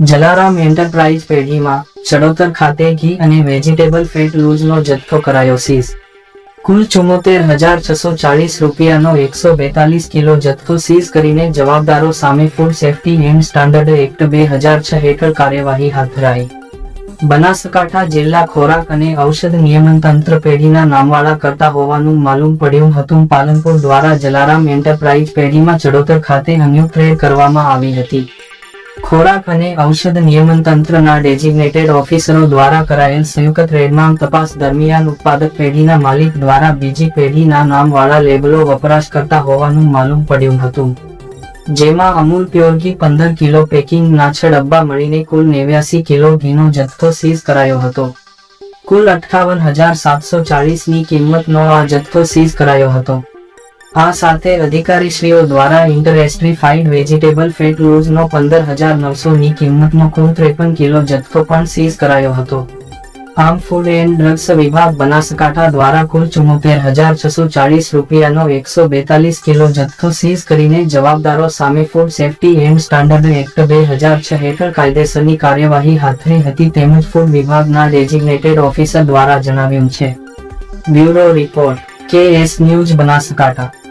Jalaram enterprise પેઢીમાં ચડોતર ખાતે ઘી અને વેજીટેબલ ફેટ લૂઝનો જથ્થો કરાયો સીઝ. કુલ ચુમ્મોતેર હજાર છસો ચાલીસ રૂપિયાનો એકસો બેતાલીસ કિલો જથ્થો સીઝ કરીને જવાબદારો સામે food safety and standard act બે હજાર છ હેઠળ કાર્યવાહી હાથ ધરાઈ. બનાસકાંઠા જિલ્લા ખોરાક અને ઔષધ નિયમન તંત્ર પેઢીના નામવાળા કરતા હોવાનું માલુમ પડ્યું હતું. પાલનપુર દ્વારા જલારામ એન્ટરપ્રાઇઝ પેઢીમાં ચડોતર ખાતે અન્યુ ટ્રેડ કરવામાં આવી હતી. ખોરાક અને ઔષધ નિયમન તંત્રના ડેઝિગ્નેટેડ ઓફિસરો દ્વારા કરાયેલ સંયુક્ત રેડમાં તપાસ દરમિયાન ઉત્પાદક પેઢીના માલિક દ્વારા બીજી પેઢીના નામવાળા લેબલો વપરાશ કરતા હોવાનું માલુમ પડ્યું હતું. જેમાં અમૂલ પ્યોરગી પંદર કિલો, પેકિંગ નાછ ડબ્બા મળીને કુલ નેવ્યાસી કિલો ઘીનો જથ્થો સીઝ કરાયો હતો. કુલ અઠ્ઠાવન હજાર સાતસો ચાલીસની કિંમતનો આ જથ્થો સીઝ કરાયો હતો. આ સાથે અધિકારીશ્રીઓ દ્વારા ઇન્ટરેસ્ટ્રીફાઈડ વેજીટેબલ ફેટ લૂઝનો પંદર હજાર નવસો ની કિંમતનો કુલ ત્રેપન કિલો જથ્થો પણ સીઝ કરાયો હતો. આમ ફૂડ એન્ડ ડ્રગ્સ વિભાગ બનાસકાંઠા દ્વારા કુલ ચુમ્મોતેર હજાર છસો ચાલીસ રૂપિયાનો એકસો બેતાલીસ કિલો જથ્થો સીઝ કરીને જવાબદારો સામે food safety and standard act બે હજાર છ હેઠળ કાયદેસરની કાર્યવાહી હાથ ધરી હતી તેમજ ફૂડ વિભાગના ડેઝિગ્નેટેડ ઓફિસર દ્વારા જણાવ્યું છે. Bureau report. K S news Banaskantha